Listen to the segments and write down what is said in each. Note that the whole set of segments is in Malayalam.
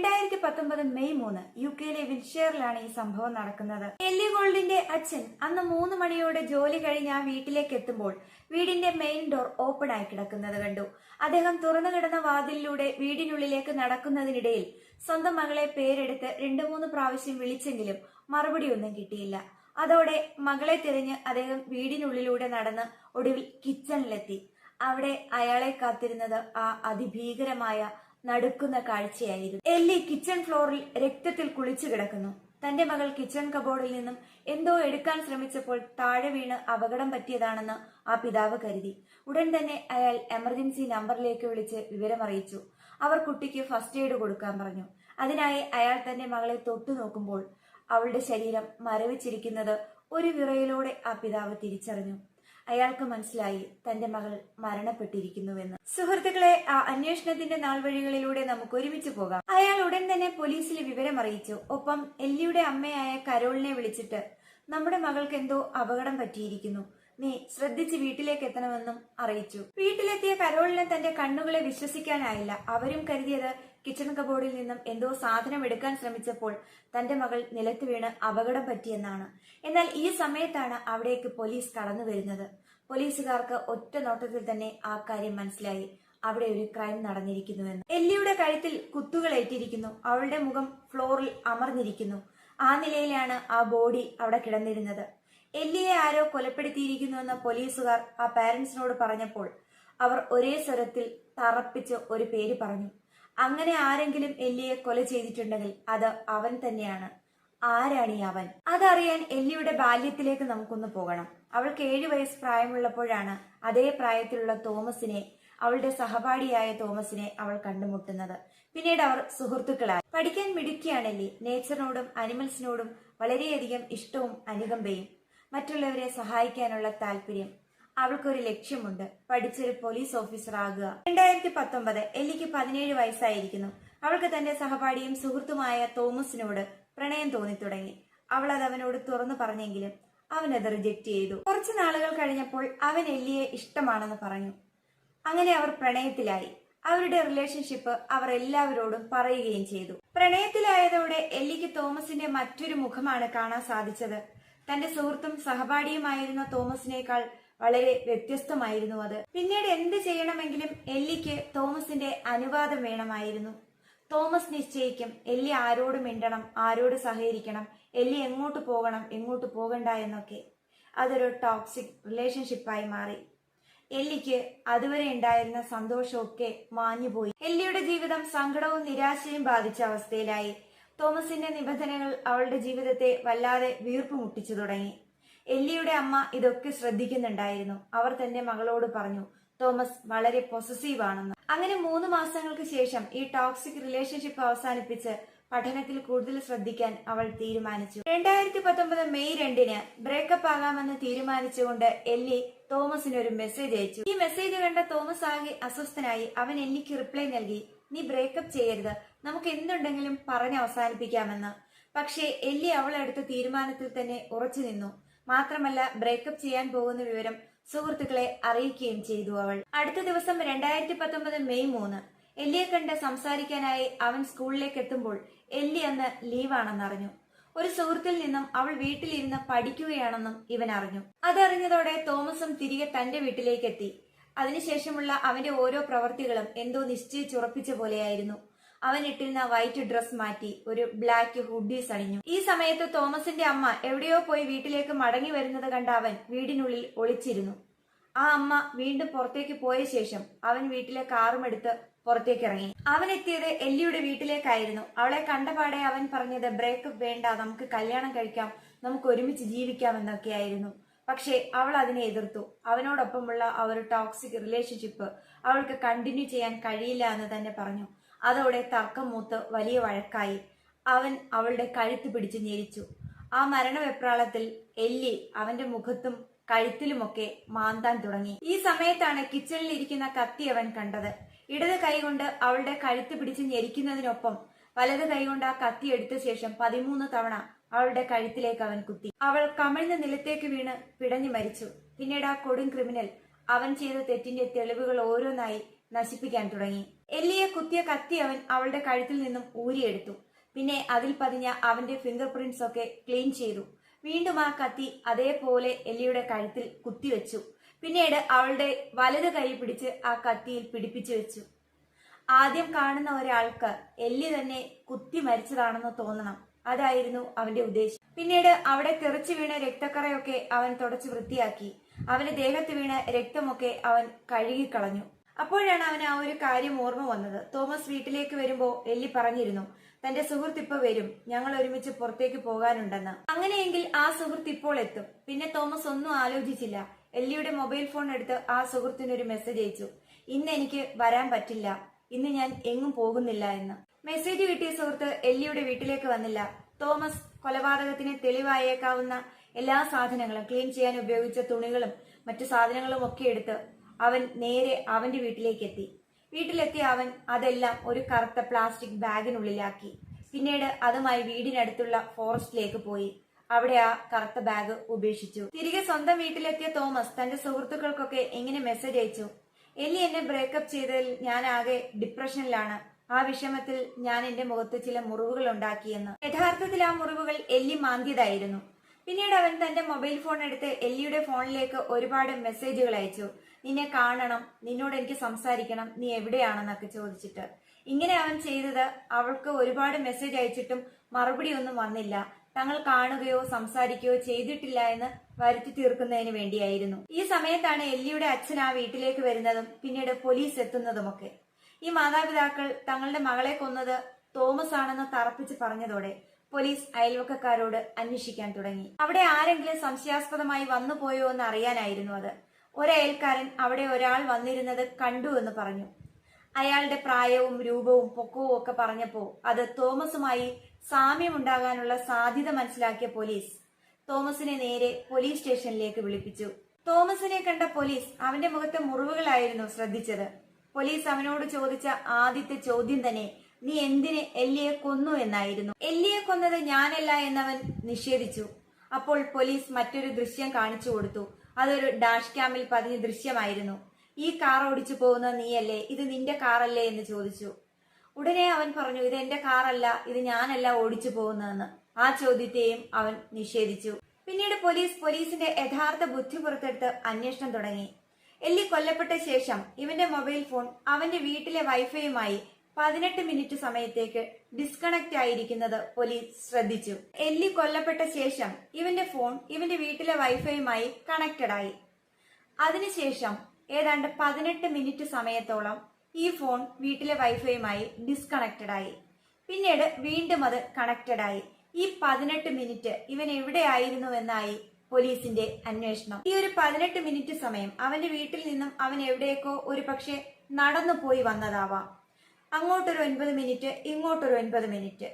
രണ്ടായിരത്തി പത്തൊമ്പത് മെയ് മൂന്ന് യു കെയിലെ വിൽഷെയറിലാണ് ഈ സംഭവം നടക്കുന്നത്. എല്ലി ഗോൾഡിന്റെ അച്ഛൻ അന്ന് മൂന്ന് മണിയോടെ ജോലി കഴിഞ്ഞ് ആ വീട്ടിലേക്ക് എത്തുമ്പോൾ വീടിന്റെ മെയിൻ ഡോർ ഓപ്പൺ ആയി കിടക്കുന്നത് കണ്ടു. അദ്ദേഹം തുറന്നു കിടന്ന വാതിലിലൂടെ വീടിനുള്ളിലേക്ക് നടക്കുന്നതിനിടയിൽ സ്വന്തം മകളെ പേരെടുത്ത് രണ്ടു മൂന്ന് പ്രാവശ്യം വിളിച്ചെങ്കിലും മറുപടി ഒന്നും കിട്ടിയില്ല. അതോടെ മകളെ തിരഞ്ഞ് അദ്ദേഹം വീടിനുള്ളിലൂടെ നടന്ന് ഒടുവിൽ കിച്ചണിലെത്തി അവിടെ അയാളെ കാത്തിരുന്നത് ആ അതിഭീകരമായ നടുക്കുന്ന കാഴ്ചയായിരുന്നു. എല്ലി കിച്ചൺ ഫ്ലോറിൽ രക്തത്തിൽ കുളിച്ചു കിടക്കുന്നു. തന്റെ മകൾ കിച്ചൺ കബോർഡിൽ നിന്നും എന്തോ എടുക്കാൻ ശ്രമിച്ചപ്പോൾ താഴെ വീണ് അപകടം പറ്റിയതാണെന്ന് ആ പിതാവ് കരുതി. ഉടൻ തന്നെ അയാൾ എമർജൻസി നമ്പറിലേക്ക് വിളിച്ച് വിവരമറിയിച്ചു. അവർ കുട്ടിക്ക് ഫസ്റ്റ് എയ്ഡ് കൊടുക്കാൻ പറഞ്ഞു. അതിനായി അയാൾ തന്റെ മകളെ തൊട്ടു നോക്കുമ്പോൾ അവളുടെ ശരീരം മരവിച്ചിരിക്കുന്നത് ഒരു വിറയിലൂടെ ആ പിതാവ് തിരിച്ചറിഞ്ഞു. അയാൾക്ക് മനസ്സിലായി തന്റെ മകൾ മരണപ്പെട്ടിരിക്കുന്നുവെന്ന്. സുഹൃത്തുക്കളെ ആ അന്വേഷണത്തിന്റെ നാൾവഴികളിലൂടെ നമുക്ക് ഒരുമിച്ച് പോകാം. അയാൾ ഉടൻ തന്നെ പോലീസിൽ വിവരം അറിയിച്ചു. ഒപ്പം എല്ലിയുടെ അമ്മയായ കരോളിനെ വിളിച്ചിട്ട് നമ്മുടെ മകൾക്ക് എന്തോ അപകടം പറ്റിയിരിക്കുന്നു. നീ ശ്രദ്ധിച്ച് വീട്ടിലേക്ക് എത്തണമെന്നും അറിയിച്ചു. വീട്ടിലെത്തിയ കരോളിനെ തന്റെ കണ്ണുകളെ വിശ്വസിക്കാനായില്ല. അവരും കരുതിയത് കിച്ചൺ കബോർഡിൽ നിന്നും എന്തോ സാധനം എടുക്കാൻ ശ്രമിച്ചപ്പോൾ തന്റെ മകൾ നിലത്ത് വീണ് അപകടം പറ്റിയെന്നാണ്. എന്നാൽ ഈ സമയത്താണ് അവിടേക്ക് പോലീസ് കടന്നു വരുന്നത്. പോലീസുകാർക്ക് ഒറ്റ നോട്ടത്തിൽ തന്നെ ആ കാര്യം മനസ്സിലായി. അവിടെ ഒരു ക്രൈം നടന്നിരിക്കുന്നുവെന്ന്. എല്ലിയുടെ കഴുത്തിൽ കുത്തുകൾ ഏറ്റിരിക്കുന്നു. അവളുടെ മുഖം ഫ്ലോറിൽ അമർന്നിരിക്കുന്നു. ആ നിലയിലാണ് ആ ബോഡി അവിടെ കിടന്നിരുന്നത്. എല്ലിയെ ആരോ കൊലപ്പെടുത്തിയിരിക്കുന്നുവെന്ന് പോലീസുകാർ ആ പാരന്റ്സിനോട് പറഞ്ഞപ്പോൾ അവർ ഒരേ സ്വരത്തിൽ തറപ്പിച്ച് ഒരു പേര് പറഞ്ഞു. അങ്ങനെ ആരെങ്കിലും എല്ലിയെ കൊല ചെയ്തിട്ടുണ്ടെങ്കിൽ അത് അവൻ തന്നെയാണ്. ആരാണ് ഈ അവൻ? അതറിയാൻ എല്ലിയുടെ ബാല്യത്തിലേക്ക് നമുക്കൊന്ന് പോകണം. അവൾക്ക് ഏഴു വയസ്സ് പ്രായമുള്ളപ്പോഴാണ് അതേ പ്രായത്തിലുള്ള തോമസിനെ അവളുടെ സഹപാഠിയായ തോമസിനെ അവൾ കണ്ടുമുട്ടുന്നത്. പിന്നീട് അവർ സുഹൃത്തുക്കളായി. പഠിക്കാൻ മിടുക്കിയാണ് എല്ലി നേച്ചറിനോടും അനിമൽസിനോടും വളരെയധികം ഇഷ്ടവും അനുകമ്പയും മറ്റുള്ളവരെ സഹായിക്കാനുള്ള താല്പര്യം അവൾക്കൊരു ലക്ഷ്യമുണ്ട്. പഠിച്ചൊരു പോലീസ് ഓഫീസർ ആകുക. രണ്ടായിരത്തി പത്തൊമ്പത് എല്ലിക്ക് പതിനേഴ് വയസ്സായിരിക്കുന്നു. അവൾക്ക് തന്റെ സഹപാഠിയും സുഹൃത്തുമായ തോമസിനോട് പ്രണയം തോന്നി തുടങ്ങി അവൾ അത് അവനോട് തുറന്നു പറഞ്ഞെങ്കിലും അവൻ അത് റിജക്ട് ചെയ്തു. കുറച്ചു നാളുകൾ കഴിഞ്ഞപ്പോൾ അവൻ എല്ലിയെ ഇഷ്ടമാണെന്ന് പറഞ്ഞു. അങ്ങനെ അവർ പ്രണയത്തിലായി. അവരുടെ റിലേഷൻഷിപ്പ് അവർ എല്ലാവരോടും പറയുകയും ചെയ്തു. പ്രണയത്തിലായതോടെ എല്ലിക്ക് തോമസിന്റെ മറ്റൊരു മുഖമാണ് കാണാൻ സാധിച്ചത്. തന്റെ സുഹൃത്തും സഹപാഠിയുമായിരുന്ന തോമസിനേക്കാൾ വളരെ വ്യത്യസ്തമായിരുന്നു അത്. പിന്നീട് എന്ത് ചെയ്യണമെങ്കിലും എല്ലിക്ക് തോമസിന്റെ അനുവാദം വേണമായിരുന്നു. തോമസ് നിശ്ചയിക്കും എല്ലി ആരോട് മിണ്ടണം ആരോട് സഹകരിക്കണം എല്ലി എങ്ങോട്ട് പോകണം എങ്ങോട്ട് പോകണ്ട എന്നൊക്കെ. അതൊരു ടോക്സിക് റിലേഷൻഷിപ്പായി മാറി. എല്ലിക്ക് അതുവരെ ഉണ്ടായിരുന്ന സന്തോഷമൊക്കെ മാഞ്ഞുപോയി. എല്ലിയുടെ ജീവിതം സങ്കടവും നിരാശയും ബാധിച്ച അവസ്ഥയിലായി. തോമസിന്റെ നിബന്ധനകൾ അവളുടെ ജീവിതത്തെ വല്ലാതെ വീർപ്പ് മുട്ടിച്ചു തുടങ്ങി. എല്ലിയുടെ അമ്മ ഇതൊക്കെ ശ്രദ്ധിക്കുന്നുണ്ടായിരുന്നു. അവർ തന്റെ മകളോട് പറഞ്ഞു തോമസ് വളരെ പൊസസീവ് ആണെന്ന്. അങ്ങനെ മൂന്ന് മാസങ്ങൾക്ക് ശേഷം ഈ ടോക്സിക് റിലേഷൻഷിപ്പ് അവസാനിപ്പിച്ച് പഠനത്തിൽ കൂടുതൽ ശ്രദ്ധിക്കാൻ അവൾ തീരുമാനിച്ചു. രണ്ടായിരത്തി പത്തൊമ്പത് മെയ് രണ്ടിന് ബ്രേക്കപ്പ് ആകാമെന്ന് തീരുമാനിച്ചുകൊണ്ട് എല്ലി തോമസിന് ഒരു മെസ്സേജ് അയച്ചു. ഈ മെസ്സേജ് കണ്ട തോമസ് ആകെ അസ്വസ്ഥനായി അവൻ എല്ലിക്ക് റിപ്ലൈ നൽകി. നീ ബ്രേക്കപ്പ് ചെയ്യരുത്. നമുക്ക് എന്തുണ്ടെങ്കിലും പറഞ്ഞ് അവസാനിപ്പിക്കാമെന്ന്. പക്ഷേ എല്ലി അവളെടുത്ത തീരുമാനത്തിൽ തന്നെ ഉറച്ചു നിന്നു. മാത്രമല്ല ബ്രേക്കപ്പ് ചെയ്യാൻ പോകുന്ന വിവരം സുഹൃത്തുക്കളെ അറിയിക്കുകയും ചെയ്തു അവൾ. അടുത്ത ദിവസം രണ്ടായിരത്തി പത്തൊമ്പത് മെയ് മൂന്ന് എല്ലിയെ കണ്ട് സംസാരിക്കാനായി അവൻ സ്കൂളിലേക്ക് എത്തുമ്പോൾ എല്ലി അന്ന് ലീവാണെന്ന് അറിഞ്ഞു ഒരു സുഹൃത്തിൽ നിന്നും അവൾ വീട്ടിലിരുന്ന് പഠിക്കുകയാണെന്നും ഇവൻ അറിഞ്ഞു. അതറിഞ്ഞതോടെ തോമസും തിരികെ തന്റെ വീട്ടിലേക്ക് എത്തി. അതിനുശേഷമുള്ള അവന്റെ ഓരോ പ്രവർത്തികളും എന്തോ നിശ്ചയിച്ചുറപ്പിച്ച പോലെയായിരുന്നു. അവൻ ഇട്ടിരുന്ന വൈറ്റ് ഡ്രസ് മാറ്റി ഒരു ബ്ലാക്ക് ഹുഡീസ് അണിഞ്ഞു. ഈ സമയത്ത് തോമസിന്റെ അമ്മ എവിടെയോ പോയി വീട്ടിലേക്ക് മടങ്ങി വരുന്നത് കണ്ട അവൻ വീടിനുള്ളിൽ ഒളിച്ചിരുന്നു. ആ അമ്മ വീണ്ടും പുറത്തേക്ക് പോയ ശേഷം അവൻ വീട്ടിലെ കാറും എടുത്ത് പുറത്തേക്ക് ഇറങ്ങി. അവൻ എത്തിയത് എല്ലിയുടെ വീട്ടിലേക്കായിരുന്നു. അവളെ കണ്ടപാടെ അവൻ പറഞ്ഞത് ബ്രേക്കപ്പ് വേണ്ട നമുക്ക് കല്യാണം കഴിക്കാം നമുക്ക് ഒരുമിച്ച് ജീവിക്കാം എന്നൊക്കെയായിരുന്നു. പക്ഷേ അവൾ അതിനെ എതിർത്തു. അവനോടൊപ്പമുള്ള ആ ഒരു ടോക്സിക് റിലേഷൻഷിപ്പ് അവൾക്ക് കണ്ടിന്യൂ ചെയ്യാൻ കഴിയില്ല എന്ന് തന്നെ പറഞ്ഞു. അതോടെ തർക്കം മൂത്ത് വലിയ വഴക്കായി. അവൻ അവളുടെ കഴുത്ത് പിടിച്ച് ഞെരിച്ചു. ആ മരണവെപ്രാളത്തിൽ എല്ലി അവന്റെ മുഖത്തും കഴുത്തിലുമൊക്കെ മാന്താൻ തുടങ്ങി. ഈ സമയത്താണ് കിച്ചണിൽ ഇരിക്കുന്ന കത്തി അവൻ കണ്ടത്. ഇടത് കൈകൊണ്ട് അവളുടെ കഴുത്ത് പിടിച്ച് ഞെരിക്കുന്നതിനൊപ്പം വലത് കൈകൊണ്ട് ആ കത്തി എടുത്ത ശേഷം പതിമൂന്ന് തവണ അവളുടെ കഴുത്തിലേക്ക് അവൻ കുത്തി. അവൾ കമിഴ്ന്ന നിലത്തേക്ക് വീണ് പിടഞ്ഞു മരിച്ചു. പിന്നീട് ആ കൊടും ക്രിമിനൽ അവൻ ചെയ്ത തെറ്റിന്റെ തെളിവുകൾ ഓരോന്നായി നശിപ്പിക്കാൻ തുടങ്ങി. എല്ലിയെ കുത്തിയ കത്തി അവൻ അവളുടെ കഴുത്തിൽ നിന്നും ഊരിയെടുത്തു. പിന്നെ അതിൽ പതിഞ്ഞ അവന്റെ ഫിംഗർ പ്രിന്റ്സ് ഒക്കെ ക്ലീൻ ചെയ്തു. വീണ്ടും ആ കത്തി അതേപോലെ എല്ലിയുടെ കഴുത്തിൽ കുത്തിവെച്ചു. പിന്നീട് അവളുടെ വലത് കൈ പിടിച്ച് ആ കത്തിയിൽ പിടിപ്പിച്ചു വെച്ചു. ആദ്യം കാണുന്ന ഒരാൾക്ക് എല്ലി തന്നെ കുത്തി മരിച്ചതാണെന്ന് തോന്നണം. അതായിരുന്നു അവന്റെ ഉദ്ദേശം പിന്നീട് അവിടെ തെറിച്ചു വീണ രക്തക്കറയൊക്കെ അവൻ തുടച്ചു വൃത്തിയാക്കി. അവന്റെ ദേഹത്ത് വീണ രക്തമൊക്കെ അവൻ കഴുകിക്കളഞ്ഞു. അപ്പോഴാണ് അവന് ആ ഒരു കാര്യം ഓർമ്മ വന്നത്. തോമസ് വീട്ടിലേക്ക് വരുമ്പോ എല്ലി പറഞ്ഞിരുന്നു തന്റെ സുഹൃത്ത് ഇപ്പൊ വരും. ഞങ്ങൾ ഒരുമിച്ച് പുറത്തേക്ക് പോകാനുണ്ടെന്ന്. അങ്ങനെയെങ്കിൽ ആ സുഹൃത്ത് ഇപ്പോൾ എത്തും. പിന്നെ തോമസ് ഒന്നും ആലോചിച്ചില്ല. എല്ലിയുടെ മൊബൈൽ ഫോൺ എടുത്ത് ആ സുഹൃത്തിനൊരു മെസ്സേജ് അയച്ചു ഇന്ന് എനിക്ക് വരാൻ പറ്റില്ല. ഇന്ന് ഞാൻ എങ്ങും പോകുന്നില്ല എന്ന്. മെസ്സേജ് കിട്ടിയ സുഹൃത്ത് എല്ലിയുടെ വീട്ടിലേക്ക് വന്നില്ല. തോമസ് കൊലപാതകത്തിന് തെളിവായേക്കാവുന്ന എല്ലാ സാധനങ്ങളും ക്ലീൻ ചെയ്യാൻ ഉപയോഗിച്ച തുണികളും മറ്റു സാധനങ്ങളും ഒക്കെ എടുത്ത് അവൻ നേരെ അവന്റെ വീട്ടിലേക്ക് എത്തി വീട്ടിലെത്തിയ അവൻ അതെല്ലാം ഒരു കറുത്ത പ്ലാസ്റ്റിക് ബാഗിനുള്ളിലാക്കി പിന്നീട് അതുമായി വീടിനടുത്തുള്ള ഫോറസ്റ്റിലേക്ക് പോയി. അവിടെ ആ കറുത്ത ബാഗ് ഉപേക്ഷിച്ചു. തിരികെ സ്വന്തം വീട്ടിലെത്തിയ തോമസ് തന്റെ സുഹൃത്തുക്കൾക്കൊക്കെ എങ്ങനെ മെസ്സേജ് അയച്ചു? എല്ലി എന്നെ ബ്രേക്കപ്പ് ചെയ്തതിൽ ഞാൻ ആകെ ഡിപ്രഷനിലാണ് ആ വിഷമത്തിൽ ഞാൻ എന്റെ മുഖത്ത് ചില മുറിവുകൾ ഉണ്ടാക്കിയെന്ന്. യഥാർത്ഥത്തിൽ ആ മുറിവുകൾ എല്ലി മാന്തിയതായിരുന്നു. പിന്നീട് അവൻ തന്റെ മൊബൈൽ ഫോൺ എടുത്ത് എല്ലിയുടെ ഫോണിലേക്ക് ഒരുപാട് മെസ്സേജുകൾ അയച്ചു. നിന്നെ കാണണം നിന്നോട് എനിക്ക് സംസാരിക്കണം നീ എവിടെയാണെന്നൊക്കെ ചോദിച്ചിട്ട്. ഇങ്ങനെ അവൻ ചെയ്തത് അവൾക്ക് ഒരുപാട് മെസ്സേജ് അയച്ചിട്ടും മറുപടി ഒന്നും വന്നില്ല. തങ്ങൾ കാണുകയോ സംസാരിക്കുകയോ ചെയ്തിട്ടില്ല എന്ന് വരുത്തി തീർക്കുന്നതിന് വേണ്ടിയായിരുന്നു. ഈ സമയത്താണ് എല്ലിയുടെ അച്ഛൻ ആ വീട്ടിലേക്ക് വരുന്നതും പിന്നീട് പോലീസ് എത്തുന്നതുമൊക്കെ. ഈ മാതാപിതാക്കൾ തങ്ങളുടെ മകളെ കൊന്നത് തോമസ് ആണെന്ന് തറപ്പിച്ച് പറഞ്ഞതോടെ പോലീസ് അയൽവക്കക്കാരോട് അന്വേഷിക്കാൻ തുടങ്ങി. അവിടെ ആരെങ്കിലും സംശയാസ്പദമായി വന്നുപോയോ എന്ന് അറിയാനായിരുന്നു അത്. ഒരയൽക്കാരൻ അവിടെ ഒരാൾ വന്നിരുന്നത് കണ്ടു എന്ന് പറഞ്ഞു. അയാളുടെ പ്രായവും രൂപവും പൊക്കവും ഒക്കെ പറഞ്ഞപ്പോ അത് തോമസുമായി സാമ്യമുണ്ടാകാനുള്ള സാധ്യത മനസ്സിലാക്കിയ പോലീസ് തോമസിനെ നേരെ പോലീസ് സ്റ്റേഷനിലേക്ക് വിളിപ്പിച്ചു. തോമസിനെ കണ്ട പോലീസ് അവന്റെ മുഖത്തെ മുറിവുകളായിരുന്നു ശ്രദ്ധിച്ചത്. പോലീസ് അവനോട് ചോദിച്ച ആദ്യത്തെ ചോദ്യം തന്നെ നീ എന്തിന് എല്ലിയെ കൊന്നു എന്നായിരുന്നു. എല്ലിയെ കൊന്നത് ഞാനല്ല എന്നവൻ നിഷേധിച്ചു. അപ്പോൾ പോലീസ് മറ്റൊരു ദൃശ്യം കാണിച്ചു കൊടുത്തു. അതൊരു ഡാഷ് ക്യാമിൽ പതിഞ്ഞ ദൃശ്യമായിരുന്നു. ഈ കാർ ഓടിച്ചു പോകുന്ന നീയല്ലേ? ഇത് നിന്റെ കാറല്ലേ എന്ന് ചോദിച്ചു. ഉടനെ അവൻ പറഞ്ഞു ഇത് എന്റെ കാറല്ല ഇത് ഞാനല്ല ഓടിച്ചു പോകുന്നതെന്ന്. ആ ചോദ്യത്തെയും അവൻ നിഷേധിച്ചു. പിന്നീട് പോലീസ് പോലീസിന്റെ യഥാർത്ഥ ബുദ്ധി പുറത്തെടുത്ത് അന്വേഷണം തുടങ്ങി. എല്ലി കൊല്ലപ്പെട്ട ശേഷം ഇവന്റെ മൊബൈൽ ഫോൺ അവന്റെ വീട്ടിലെ വൈഫൈയുമായി പതിനെട്ട് മിനിറ്റ് സമയത്തേക്ക് ഡിസ്കണക്ട് ആയിരിക്കുന്നത് പോലീസ് ശ്രദ്ധിച്ചു. എല്ലി കൊല്ലപ്പെട്ട ശേഷം ഇവന്റെ ഫോൺ ഇവന്റെ വീട്ടിലെ വൈഫൈയുമായി കണക്റ്റഡ് ആയി. അതിനുശേഷം ഏതാണ്ട് പതിനെട്ട് മിനിറ്റ് സമയത്തോളം ഈ ഫോൺ വീട്ടിലെ വൈഫൈയുമായി ഡിസ്കണക്റ്റഡ് ആയി. പിന്നീട് വീണ്ടും അത് കണക്റ്റഡ് ആയി. ഈ പതിനെട്ട് മിനിറ്റ് ഇവൻ എവിടെയായിരുന്നുവെന്നായി പോലീസിന്റെ അന്വേഷണം. ഈ ഒരു പതിനെട്ട് മിനിറ്റ് സമയം അവന്റെ വീട്ടിൽ നിന്നും അവൻ എവിടേക്കോ ഒരു പക്ഷെ നടന്നു പോയി വന്നതാവാം. അങ്ങോട്ടൊരു ഒൻപത് മിനിറ്റ് ഇങ്ങോട്ടൊരു ഒൻപത് മിനിറ്റ്.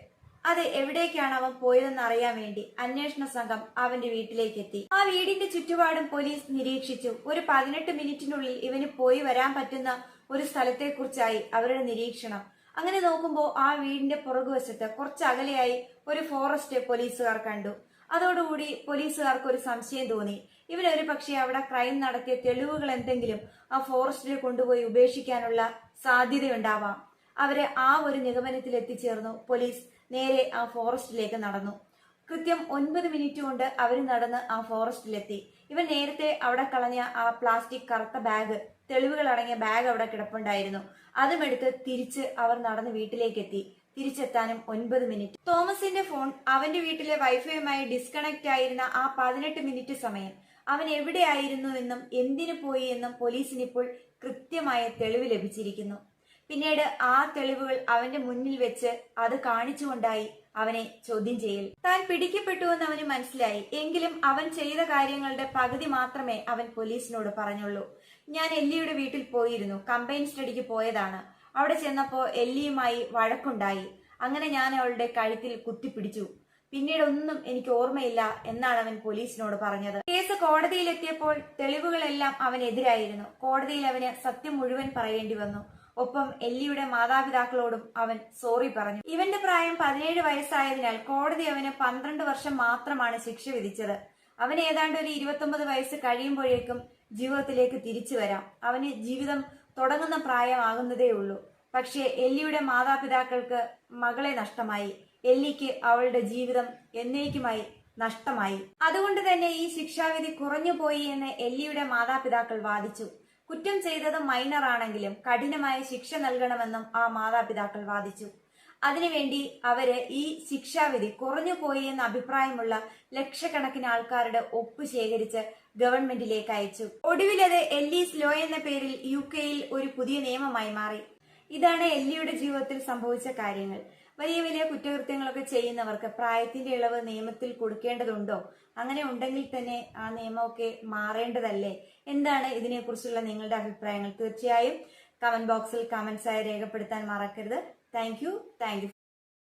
അത് എവിടേക്കാണ് അവൻ പോയതെന്ന് അറിയാൻ വേണ്ടി അന്വേഷണ സംഘം അവന്റെ വീട്ടിലേക്ക് എത്തി ആ വീടിന്റെ ചുറ്റുപാടും പോലീസ് നിരീക്ഷിച്ചു. ഒരു പതിനെട്ട് മിനിറ്റിനുള്ളിൽ ഇവന് പോയി വരാൻ പറ്റുന്ന ഒരു സ്ഥലത്തെക്കുറിച്ചായി അവരുടെ നിരീക്ഷണം. അങ്ങനെ നോക്കുമ്പോൾ ആ വീടിന്റെ പുറകുവശത്ത് കുറച്ച് അകലെയായി ഒരു ഫോറസ്റ്റ് പോലീസുകാർ കണ്ടു. അതോടുകൂടി പോലീസുകാർക്ക് ഒരു സംശയം തോന്നി. ഇവരൊരു പക്ഷേ അവിടെ ക്രൈം നടത്തിയ തെളിവുകൾ എന്തെങ്കിലും ആ ഫോറസ്റ്റിൽ കൊണ്ടുപോയി ഉപേക്ഷിക്കാനുള്ള സാധ്യതയുണ്ടാവാം. അവരെ ആ ഒരു നിഗമനത്തിൽ എത്തിച്ചേർന്നു പോലീസ് നേരെ ആ ഫോറസ്റ്റിലേക്ക് നടന്നു. കൃത്യം ഒൻപത് മിനിറ്റ് കൊണ്ട് അവർ നടന്ന് ആ ഫോറസ്റ്റിലെത്തി. ഇവൻ നേരത്തെ അവിടെ കളഞ്ഞ ആ പ്ലാസ്റ്റിക് കറുത്ത ബാഗ് തെളിവുകൾ അടങ്ങിയ ബാഗ് അവിടെ കിടപ്പുണ്ടായിരുന്നു. അതുമെടുത്ത് തിരിച്ച് അവർ നടന്ന് വീട്ടിലേക്ക് എത്തി തിരിച്ചെത്താനും ഒൻപത് മിനിറ്റ്. തോമസിന്റെ ഫോൺ അവന്റെ വീട്ടിലെ വൈഫൈയുമായി ഡിസ്കണക്ട് ആയിരുന്ന ആ പതിനെട്ട് മിനിറ്റ് സമയം. അവൻ എവിടെയായിരുന്നു എന്നും എന്തിനു പോയി എന്നും പോലീസിന് ഇപ്പോൾ കൃത്യമായ തെളിവ് ലഭിച്ചിരിക്കുന്നു. പിന്നീട് ആ തെളിവുകൾ അവന്റെ മുന്നിൽ വെച്ച് അത് കാണിച്ചുകൊണ്ടായി അവനെ ചോദ്യം ചെയ്യൽ. താൻ പിടിക്കപ്പെട്ടുവെന്ന് അവന് മനസ്സിലായി. എങ്കിലും അവൻ ചെയ്ത കാര്യങ്ങളുടെ പകുതി മാത്രമേ അവൻ പോലീസിനോട് പറഞ്ഞുള്ളൂ. ഞാൻ എല്ലിയുടെ വീട്ടിൽ പോയിരുന്നു. കമ്പൈൻ സ്റ്റഡിക്ക് പോയതാണ്. അവിടെ ചെന്നപ്പോ എല്ലിയുമായി വഴക്കുണ്ടായി. അങ്ങനെ ഞാൻ അവളുടെ കഴുത്തിൽ കുത്തിപ്പിടിച്ചു. പിന്നീട് ഒന്നും എനിക്ക് ഓർമ്മയില്ല എന്നാണ് അവൻ പോലീസിനോട് പറഞ്ഞത്. കേസ് കോടതിയിലെത്തിയപ്പോൾ തെളിവുകളെല്ലാം അവനെതിരായിരുന്നു കോടതിയിൽ അവന് സത്യം മുഴുവൻ പറയേണ്ടി വന്നു. ഒപ്പം എല്ലിയുടെ മാതാപിതാക്കളോടും അവൻ സോറി പറഞ്ഞു. ഇവന്റെ പ്രായം പതിനേഴ് വയസ്സായതിനാൽ കോടതി അവന് പന്ത്രണ്ട് വർഷം മാത്രമാണ് ശിക്ഷ വിധിച്ചത്. അവൻ ഏതാണ്ട് ഒരു ഇരുപത്തൊമ്പത് വയസ്സ് കഴിയുമ്പോഴേക്കും ജീവിതത്തിലേക്ക് തിരിച്ചു വരാം. അവന് ജീവിതം തുടങ്ങുന്ന പ്രായമാകുന്നതേ ഉള്ളൂ. പക്ഷേ എല്ലിയുടെ മാതാപിതാക്കൾക്ക് മകളെ നഷ്ടമായി. എല്ലിക്ക് അവളുടെ ജീവിതം എന്നേക്കുമായി നഷ്ടമായി. അതുകൊണ്ട് തന്നെ ഈ ശിക്ഷാവിധി കുറഞ്ഞു പോയി എന്ന് എല്ലിയുടെ മാതാപിതാക്കൾ വാദിച്ചു. കുറ്റം ചെയ്തത് മൈനർ ആണെങ്കിലും കഠിനമായ ശിക്ഷ നൽകണമെന്നും ആ മാതാപിതാക്കൾ വാദിച്ചു. അതിനുവേണ്ടി അവർ ഈ ശിക്ഷാവിധി കുറഞ്ഞു പോയി എന്ന അഭിപ്രായമുള്ള ലക്ഷക്കണക്കിന് ആൾക്കാരുടെ ഒപ്പ് ശേഖരിച്ച് ഗവൺമെന്റിലേക്ക് അയച്ചു. ഒടുവിലത് എല്ലീസ് ലോ എന്ന പേരിൽ യു കെയിൽ ഒരു പുതിയ നിയമമായി മാറി. ഇതാണ് എല്ലിയുടെ ജീവിതത്തിൽ സംഭവിച്ച കാര്യങ്ങൾ. വലിയ വലിയ കുറ്റകൃത്യങ്ങളൊക്കെ ചെയ്യുന്നവർക്ക് പ്രായത്തിന്റെ ഇളവ് നിയമത്തിൽ കൊടുക്കേണ്ടതുണ്ടോ? അങ്ങനെ ഉണ്ടെങ്കിൽ തന്നെ ആ നിയമമൊക്കെ മാറേണ്ടതല്ലേ? എന്താണ് ഇതിനെക്കുറിച്ചുള്ള നിങ്ങളുടെ അഭിപ്രായങ്ങൾ? തീർച്ചയായും കമന്റ് ബോക്സിൽ കമന്റ്സ് ആയി രേഖപ്പെടുത്താൻ മറക്കരുത്. Thank you thank